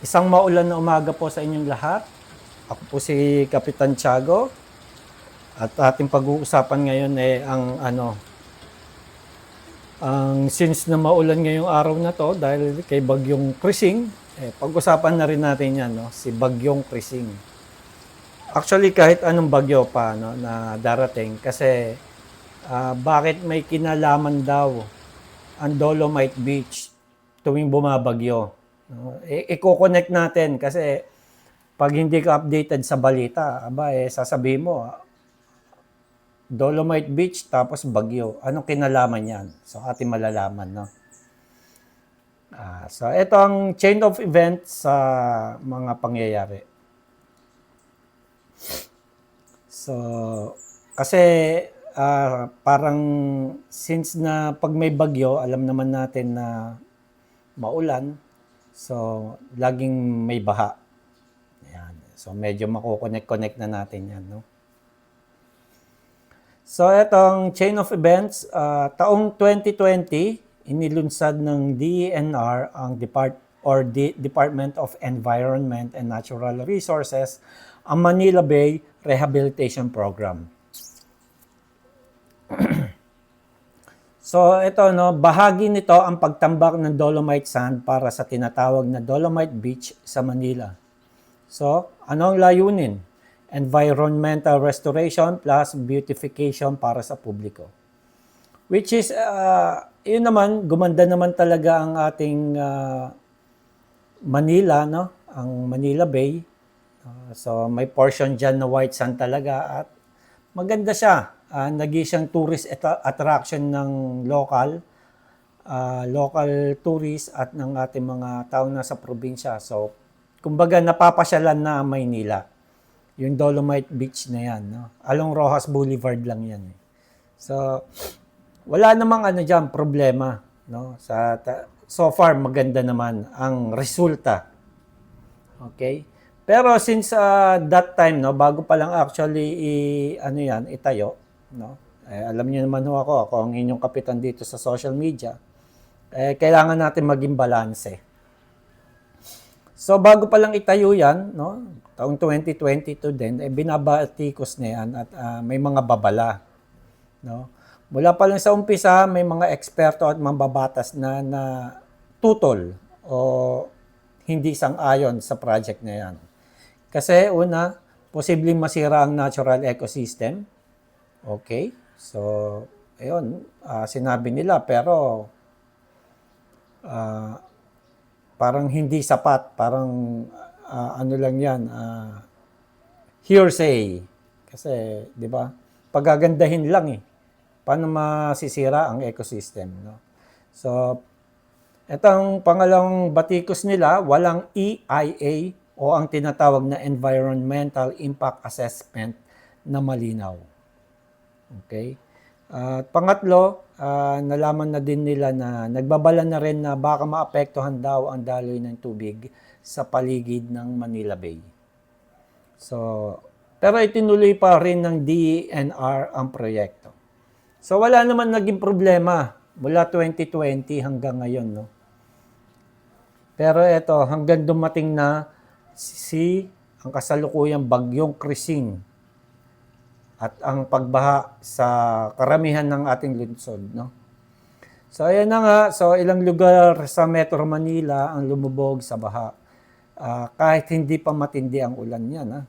Isang maulan na umaga po sa inyong lahat. Ako po si Kapitan Tiago. At ating pag-uusapan ngayon ay ang ano ang since na maulan ngayong araw na to dahil kay Bagyong Krising, eh, pag-usapan na rin natin yan, no? si Bagyong Krising. Actually, kahit anong bagyo pa no, na darating, kasi ah, bakit may kinalaman daw ang Dolomite Beach tuwing bumabagyo? No? I-connect natin kasi pag hindi ka updated sa balita, aba, eh, sasabihin mo, Dolomite Beach tapos bagyo. Anong kinalaman yan? So, ating malalaman, no? Ah, so, ito ang chain of events sa mga pangyayari. So, kasi ah, parang since na pag may bagyo, alam naman natin na maulan, so laging may baha. Ayan. So, medyo makukonect-connect na natin yan, no? So, itong chain of events, ah, taong 2020, inilunsad ng DENR ang Depart or D- Department of Environment and Natural Resources ang Manila Bay Rehabilitation Program. So, ito no, bahagi nito ang pagtambak ng Dolomite Sand para sa tinatawag na Dolomite Beach sa Manila. So, ano ang layunin? Environmental restoration plus beautification para sa publiko. Which is, uh, yun naman, gumanda naman talaga ang ating uh, Manila, no? Ang Manila Bay. Uh, so, may portion dyan na white sand talaga at maganda siya. Uh, naging siyang tourist at- attraction ng local, uh, local tourists at ng ating mga tao na sa probinsya. So, kumbaga napapasyalan na Maynila. Yung Dolomite Beach na yan, no? Along Rojas Boulevard lang yan. eh. So, wala namang ano diyan problema, no? Sa so far maganda naman ang resulta. Okay? Pero since uh, that time, no, bago pa lang actually i, ano yan, itayo, no? Eh, alam niyo naman ho ako, ako ang inyong kapitan dito sa social media. Eh, kailangan natin maging balanse. So bago pa lang itayo yan, no, taong 2022 din, eh, binabatikos na yan at ah, may mga babala. No? Mula pa lang sa umpisa, may mga eksperto at mambabatas na, na tutol o hindi sang-ayon sa project na yan. Kasi una, posibleng masira ang natural ecosystem. Okay? So, ayun, ah, sinabi nila pero ah, parang hindi sapat, parang ah, ano lang yan, ah, hearsay. Kasi, di ba, pagagandahin lang eh. Paano masisira ang ecosystem, no? So, etong pangalawang batikos nila, walang EIA o ang tinatawag na Environmental Impact Assessment na malinaw. Okay? At pangatlo, ah, nalaman na din nila na nagbabala na rin na baka maapektuhan daw ang daloy ng tubig sa paligid ng Manila Bay. So, pero itinuloy pa rin ng DENR ang proyekto. So wala naman naging problema mula 2020 hanggang ngayon, no. Pero ito, hanggang dumating na si ang kasalukuyang bagyong Krising at ang pagbaha sa karamihan ng ating lungsod, no? So, ayan na nga. So, ilang lugar sa Metro Manila ang lumubog sa baha. Ah, kahit hindi pa matindi ang ulan yan, ha?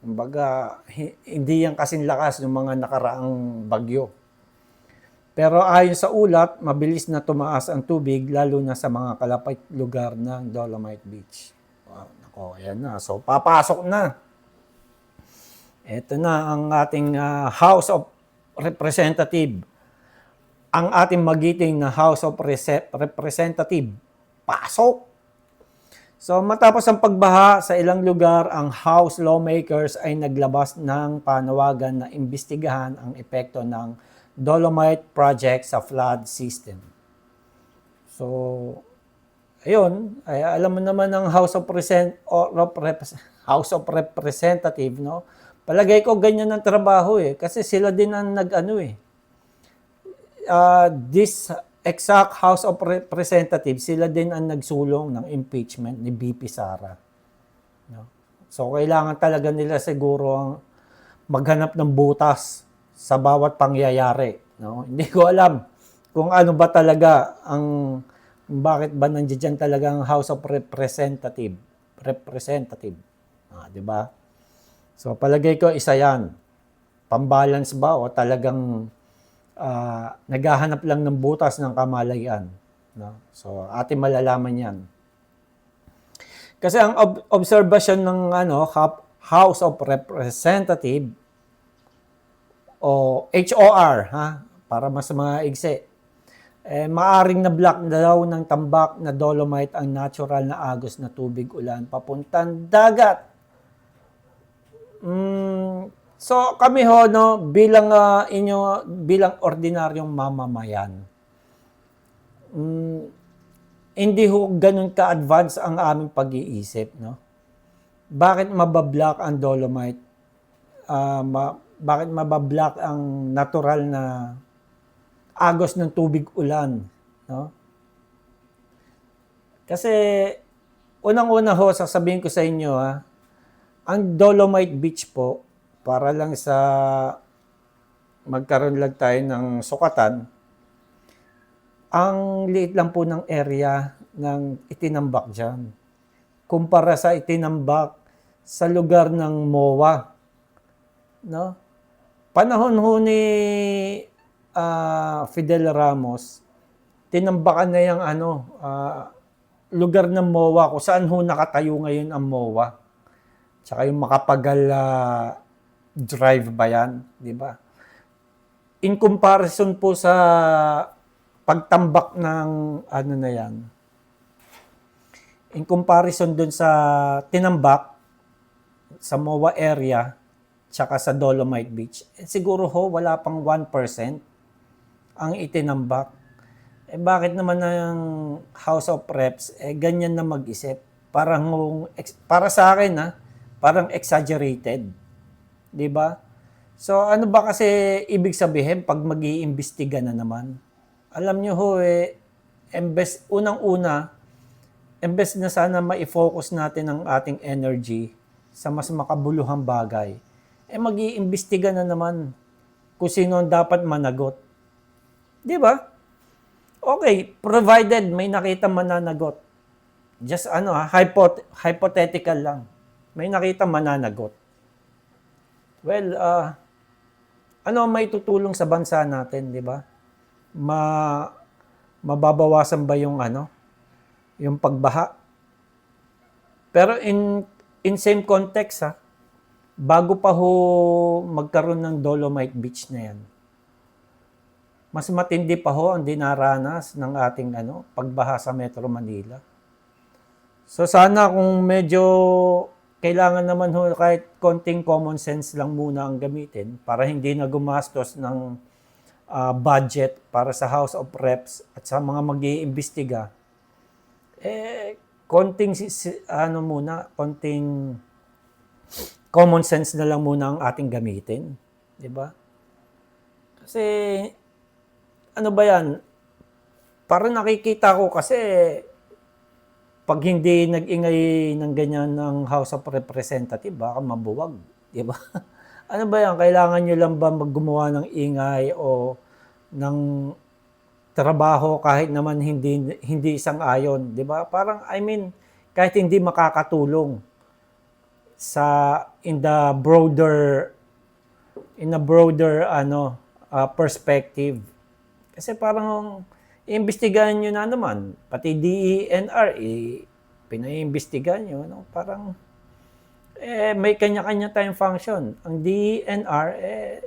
Kumbaga, hi- hindi yan kasing lakas ng mga nakaraang bagyo. Pero ayon sa ulat, mabilis na tumaas ang tubig lalo na sa mga kalapit lugar ng Dolomite Beach. Wow, nako, ayan na. So, papasok na. Ito na ang ating ah, House of Representative. Ang ating magiting na House of Rese- Representative. Pasok! So matapos ang pagbaha sa ilang lugar, ang House lawmakers ay naglabas ng panawagan na imbestigahan ang epekto ng Dolomite Project sa flood system. So, ayun, ay, alam mo naman ng House of, Present, or, House of Representative, no? Palagay ko ganyan ang trabaho eh. Kasi sila din ang nag-ano eh. Uh, this exact House of Representatives, sila din ang nagsulong ng impeachment ni BP Sara. No? So, kailangan talaga nila siguro ang maghanap ng butas sa bawat pangyayari. No? Hindi ko alam kung ano ba talaga ang bakit ba nandiyan talaga ang House of Representative representative. Ah, 'di ba? So palagay ko isa 'yan. Pambalance ba o talagang ah, naghahanap lang ng butas ng kamalayan, no? So atin malalaman 'yan. Kasi ang ob- observation ng ano House of Representative o HOR ha para mas maigsi eh, maaring na block na daw ng tambak na dolomite ang natural na agos na tubig ulan papuntang dagat. Mm, so kami ho no bilang ah, inyo bilang ordinaryong mamamayan. Mm, hindi ho ganun ka-advance ang aming pag-iisip, no? Bakit mabablock ang dolomite? Ah, ma- bakit mabablock ang natural na agos ng tubig ulan, no? Kasi unang-una ho sasabihin ko sa inyo ha, ang Dolomite Beach po para lang sa magkaroon lang tayo ng sukatan, ang liit lang po ng area ng itinambak dyan. Kumpara sa itinambak sa lugar ng MOA. No? Panahon ho ni ah, Fidel Ramos, tinambakan na yung ano, ah, lugar ng MOA kung saan ho nakatayo ngayon ang MOA. Tsaka yung makapagal ah, drive ba yan, di ba? In comparison po sa pagtambak ng ano na yan, in comparison dun sa tinambak sa MOA area, tsaka sa Dolomite Beach, eh, siguro ho wala pang 1% ang itinambak. Eh bakit naman ng House of Reps eh ganyan na mag-isip? Parang para sa akin ha, parang exaggerated. 'Di ba? So ano ba kasi ibig sabihin pag mag-iimbestiga na naman? Alam niyo ho eh embes unang-una embes na sana ma-focus natin ang ating energy sa mas makabuluhang bagay, eh mag-iimbestiga na naman kung sino ang dapat managot. Di ba? Okay, provided may nakita mananagot. Just ano hypot- hypothetical lang. May nakita mananagot. Well, ah, ano may tutulong sa bansa natin, di ba? Ma mababawasan ba yung ano, yung pagbaha? Pero in in same context ha, bago pa ho magkaroon ng Dolomite Beach na yan, mas matindi pa ho ang dinaranas ng ating ano, pagbaha sa Metro Manila. So sana kung medyo kailangan naman ho kahit konting common sense lang muna ang gamitin para hindi na gumastos ng ah, budget para sa House of Reps at sa mga mag-iimbestiga. Eh, konting ano muna, konting common sense na lang muna ang ating gamitin. 'Di ba? Kasi ano ba yan? Parang nakikita ko kasi pag hindi nag-ingay ng ganyan ng House of Representative, baka mabuwag. Di ba? ano ba yan? Kailangan nyo lang ba maggumawa ng ingay o ng trabaho kahit naman hindi hindi isang ayon, 'di ba? Parang I mean, kahit hindi makakatulong sa in the broader in a broader ano uh, perspective. Kasi parang iimbestigahan nyo na naman, pati DENR, eh, pinaiimbestigahan nyo, no? parang eh, may kanya-kanya tayong function. Ang DENR, eh,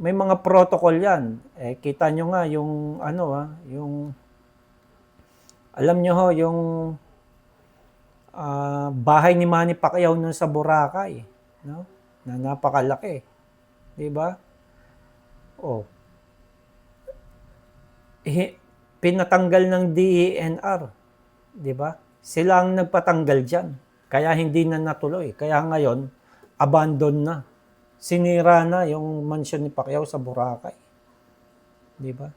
may mga protocol yan. Eh, kita nyo nga yung, ano ah, yung, alam nyo ho, yung ah, bahay ni Manny Pacquiao nun sa Boracay, no? Na napakalaki. 'Di ba? Oh. Pinatanggal ng DENR, 'di ba? Sila ang nagpatanggal diyan. Kaya hindi na natuloy. Kaya ngayon, abandon na. Sinira na yung mansion ni Pacquiao sa Boracay. 'Di ba?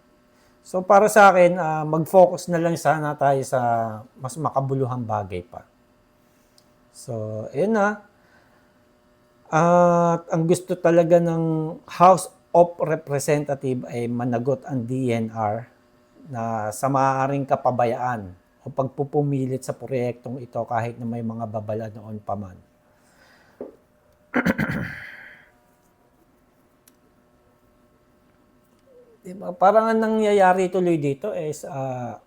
So para sa akin, ah, mag-focus na lang sana tayo sa mas makabuluhang bagay pa. So, ayun na. At ang gusto talaga ng House of Representative ay managot ang DNR na sa maaaring kapabayaan o pagpupumilit sa proyektong ito kahit na may mga babala noon pa man. Diba? Parang ang nangyayari tuloy dito is ah,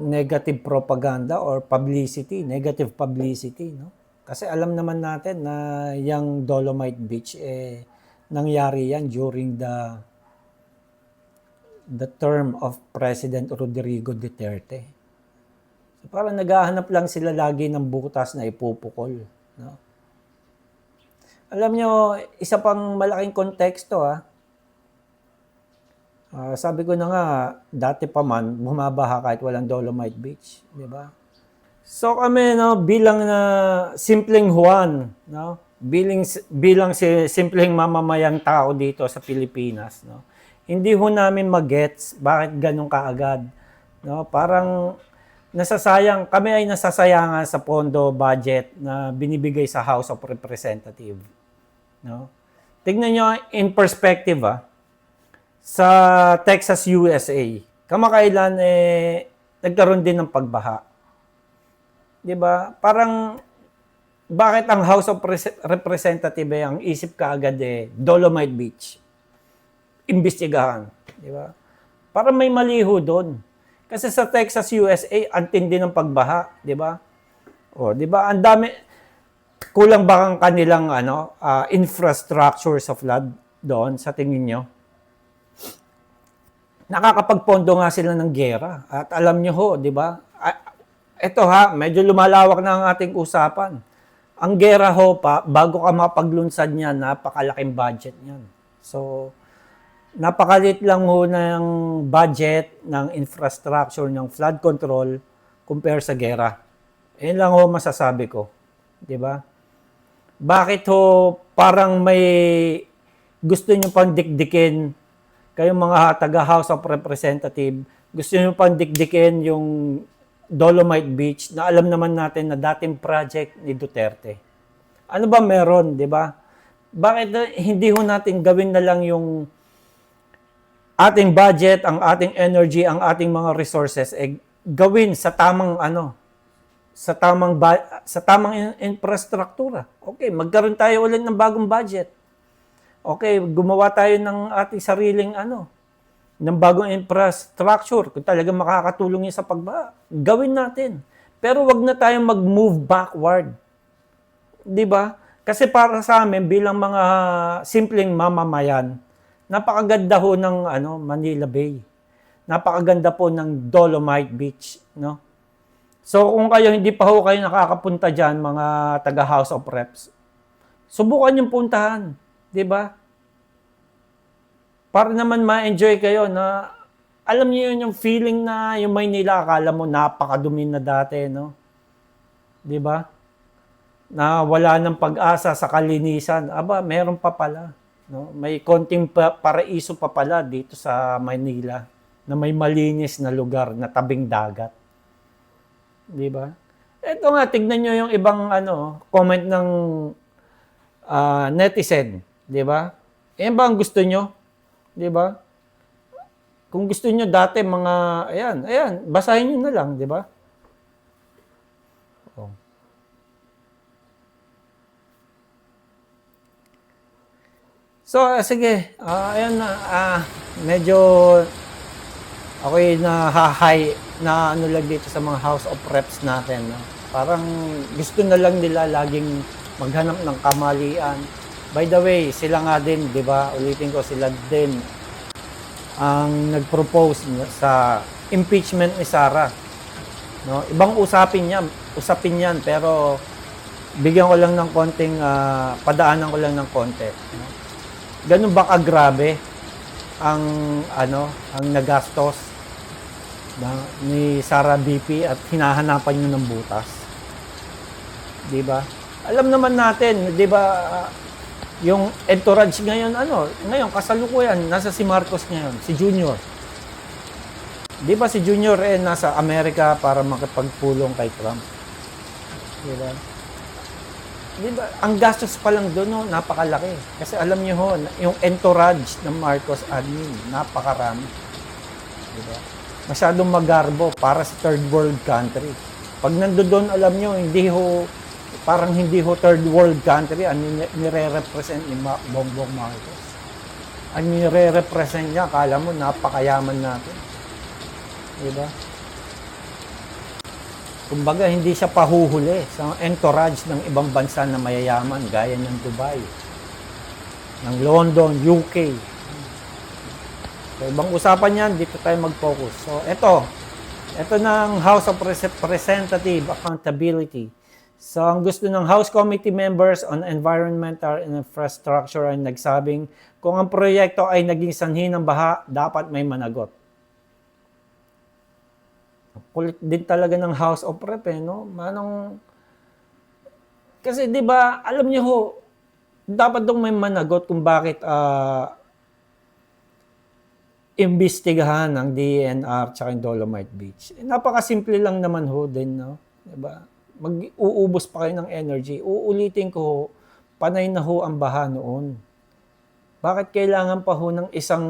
negative propaganda or publicity, negative publicity, no? Kasi alam naman natin na yung Dolomite Beach eh nangyari yan during the the term of President Rodrigo Duterte. So parang naghahanap lang sila lagi ng butas na ipupukol, no? Alam nyo, isa pang malaking konteksto ah. Ah, sabi ko na nga, dati pa man, bumabaha kahit walang Dolomite Beach, di ba? So kami, no, bilang na simpleng Juan, no, bilang, bilang si simpleng mamamayan tao dito sa Pilipinas, no, hindi ho namin magets bakit ganun kaagad. No, parang nasasayang, kami ay nasasayangan sa pondo budget na binibigay sa House of Representative. No? Tignan nyo in perspective ah, sa Texas, USA, kamakailan eh, nagkaroon din ng pagbaha. 'Di ba? Parang bakit ang House of Pres- Representative eh, ang isip kaagad eh, Dolomite Beach. Imbestigahan, 'di ba? Para may maliho doon. Kasi sa Texas, USA, ang tindi ng pagbaha, 'di ba? O, 'di ba? Ang dami kulang ba ang kanilang ano, ah, infrastructure sa flood doon sa tingin nyo? nakakapagpondo nga sila ng gera. At alam nyo ho, di ba? Ito ha, medyo lumalawak na ang ating usapan. Ang gera ho pa, bago ka mapaglunsad niyan, napakalaking budget niyan. So, napakalit lang ho ng budget ng infrastructure ng flood control compare sa gera. Yan lang ho masasabi ko. Di ba? Bakit ho parang may gusto nyo pang dikdikin kayong mga taga House of Representative, gusto nyo pang dikdikin yung Dolomite Beach na alam naman natin na dating project ni Duterte. Ano ba meron, di ba? Bakit hindi ho natin gawin na lang yung ating budget, ang ating energy, ang ating mga resources eh gawin sa tamang ano, sa tamang ba- sa tamang in- infrastruktura. Okay, magkaroon tayo ulit ng bagong budget. Okay, gumawa tayo ng ating sariling ano, ng bagong infrastructure. Kung talagang makakatulong yun sa pagbaha, gawin natin. Pero wag na tayong mag-move backward. 'Di ba? Kasi para sa amin bilang mga simpleng mamamayan, napakaganda ho ng ano, Manila Bay. Napakaganda po ng Dolomite Beach, no? So kung kayo hindi pa ho kayo nakakapunta diyan mga taga House of Reps, subukan yung puntahan, 'di ba? Para naman ma-enjoy kayo na alam niyo yun yung feeling na yung Maynila akala mo napakadumi na dati, no? 'Di ba? Na wala ng pag-asa sa kalinisan. Aba, meron pa pala, no? May konting pa- paraiso pa pala dito sa Maynila na may malinis na lugar na tabing dagat. 'Di ba? Ito nga, tignan nyo yung ibang ano, comment ng ah, netizen, 'di ba? Yan ba ang gusto nyo? 'Di ba? Kung gusto nyo dati mga ayan, ayan, basahin niyo na lang, 'di ba? So, ah, sige, ah, ayan na, ah, medyo ako'y nahahay na ano lang dito sa mga House of Reps natin. No? Parang gusto na lang nila laging maghanap ng kamalian. By the way, sila nga din, di ba? Ulitin ko, sila din ang nag-propose sa impeachment ni Sara. No? Ibang usapin yan, usapin yan, pero bigyan ko lang ng konting, ah, padaanan ko lang ng konti. No? Ganun ba kagrabe ang ano, ang nagastos na, ni Sara BP at hinahanapan niyo ng butas? 'Di ba? Alam naman natin, 'di ba, ah, Yung entourage ngayon, ano, ngayon, kasalukuyan, nasa si Marcos ngayon, si Junior. Di ba si Junior eh nasa Amerika para makipagpulong kay Trump? Di ba? Di ba? Ang gastos pa lang doon, no, napakalaki. Kasi alam niyo ho, yung entourage ng Marcos admin, napakarami. Di ba? Masyadong magarbo para sa third world country. Pag nando doon, alam niyo, hindi ho, parang hindi ho third world country, ang ni- nire-represent ni Bongbong Marcos. Ang nire-represent niya, akala mo, napakayaman natin. Di ba? Kumbaga, hindi siya pahuhuli sa entourage ng ibang bansa na mayayaman, gaya ng Dubai, ng London, UK. So, ibang usapan yan, dito tayo mag-focus. So, ito, ito ng House of Repres- Representative Accountability. So, ang gusto ng House Committee members on Environmental and Infrastructure ay nagsabing kung ang proyekto ay naging sanhi ng baha, dapat may managot. Kulit din talaga ng House of Rep, eh, no? Manong... Kasi, di ba, alam niyo ho, dapat dong may managot kung bakit ah imbestigahan ng DNR tsaka yung Dolomite Beach. Eh, napakasimple lang naman ho din, no? Diba? Mag-uubos pa kayo ng energy. Uulitin ko panay na ho ang baha noon. Bakit kailangan pa ho ng isang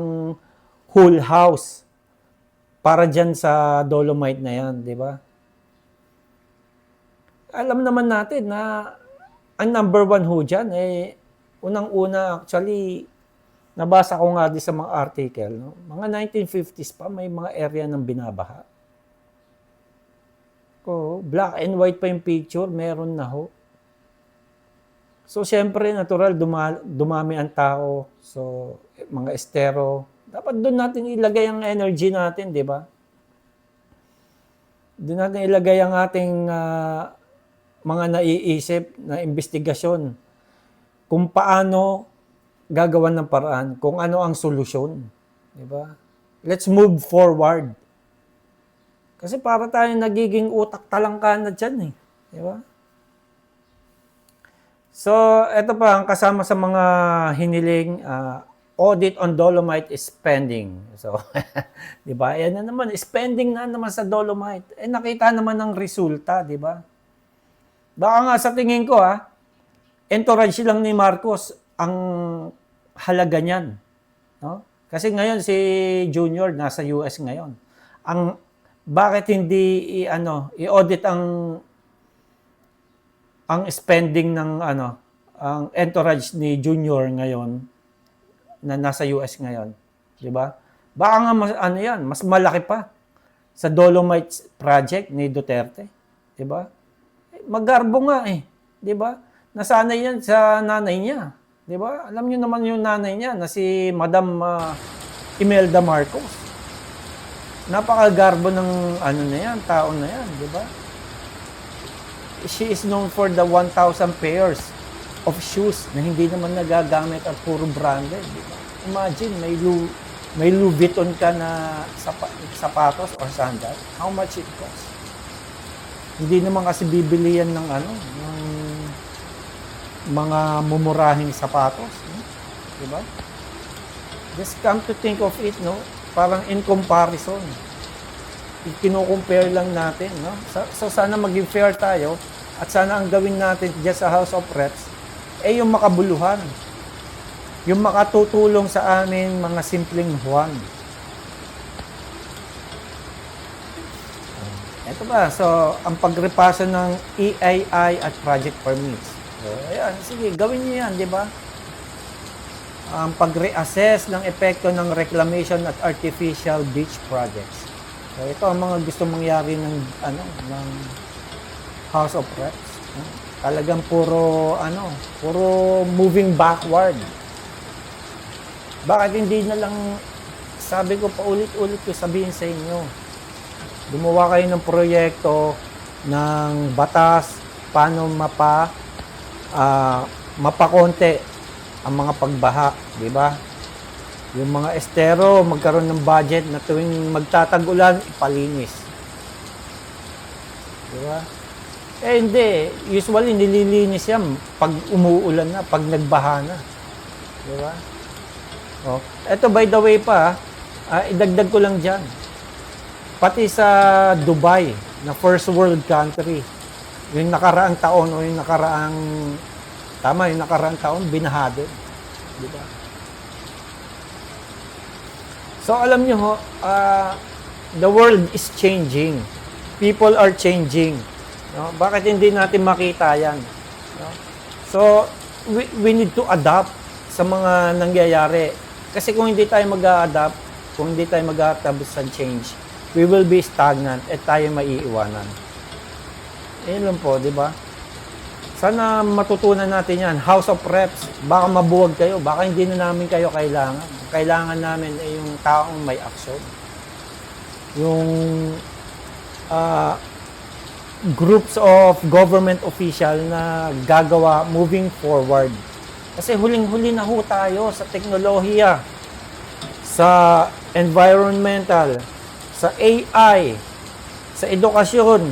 whole house para dyan sa Dolomite na yan, di ba? Alam naman natin na ang number one ho dyan, eh, unang-una, actually, nabasa ko nga di sa mga article, no? mga 1950s pa, may mga area ng binabaha. Ko, black and white pa yung picture, meron na ho. So, syempre, natural, duma- dumami ang tao. So, mga estero. Dapat doon natin ilagay ang energy natin, di ba? Doon natin ilagay ang ating ah, mga naiisip na investigasyon kung paano gagawan ng paraan, kung ano ang solusyon. Di ba? Let's move forward. Kasi para tayo nagiging utak talangka na dyan eh. Di ba? So, ito pa ang kasama sa mga hiniling ah, audit on Dolomite spending. So, di ba? Yan na naman, spending na naman sa Dolomite. Eh, nakita naman ng resulta, di ba? Baka nga sa tingin ko, ha, entourage lang ni Marcos ang halaga niyan. No? Kasi ngayon si Junior nasa US ngayon. Ang bakit hindi i, ano, i-audit ang ang spending ng ano, ang entourage ni Junior ngayon na nasa US ngayon, 'di ba? Baka nga mas, ano 'yan, mas malaki pa sa Dolomite project ni Duterte, 'di ba? Eh, Magarbo nga eh, 'di ba? Nasanay yan sa nanay niya, 'di ba? Alam niyo naman yung nanay niya na si Madam ah, Imelda Marcos. Napakagarbo ng ano na yan, tao na yan, 'di ba? She is known for the 1,000 pairs of shoes na hindi naman nagagamit at puro branded, 'di ba? Imagine may Louis, may Louis Vuitton ka na sapa- sapatos or sandal. How much it costs? Hindi naman kasi bibili yan ng ano, ng mga mumurahing sapatos. No? Diba? Just come to think of it, no? Parang in comparison. Kino-compare lang natin, no? So, so sana maging fair tayo at sana ang gawin natin dyan sa House of Reps eh yung makabuluhan. Yung makatutulong sa amin mga simpleng Juan. Ito ba? So, ang pagrepaso ng EII at project permits. So, ayan, sige, gawin niyo yan, di ba? Ang pag-reassess ng epekto ng reclamation at artificial beach projects. So, ito ang mga gusto mangyari ng, ano, ng House of Reps. Talagang puro, ano, puro moving backward. Bakit hindi na lang, sabi ko paulit-ulit ko sabihin sa inyo, gumawa kayo ng proyekto ng batas paano mapa ah, mapakonte ang mga pagbaha, di ba? Yung mga estero, magkaroon ng budget na tuwing magtatag-ulan, ipalinis. Di ba? Eh hindi, usually nililinis yan pag umuulan na, pag nagbaha na. Di ba? Oh, eto by the way pa, ah, idagdag ko lang diyan. Pati sa Dubai, na first world country, yung nakaraang taon o yung nakaraang tama yung nakaraang taon binahado. Di ba? So alam niyo ho, ah, the world is changing. People are changing. No? Bakit hindi natin makita 'yan? No? So we, we need to adapt sa mga nangyayari. Kasi kung hindi tayo mag-adapt, kung hindi tayo mag-adapt sa change, we will be stagnant at tayo maiiwanan. Ayun lang po, di ba? Sana matutunan natin yan. House of Reps, baka mabuwag kayo, baka hindi na namin kayo kailangan. Kailangan namin ay yung taong may aksyon. Yung ah, groups of government official na gagawa moving forward. Kasi huling-huli na ho tayo sa teknolohiya, sa environmental, sa AI, sa edukasyon.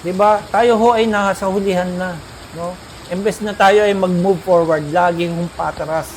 'Di ba? Tayo ho ay nasa hulihan na, no? Imbes na tayo ay mag-move forward, laging hong patras.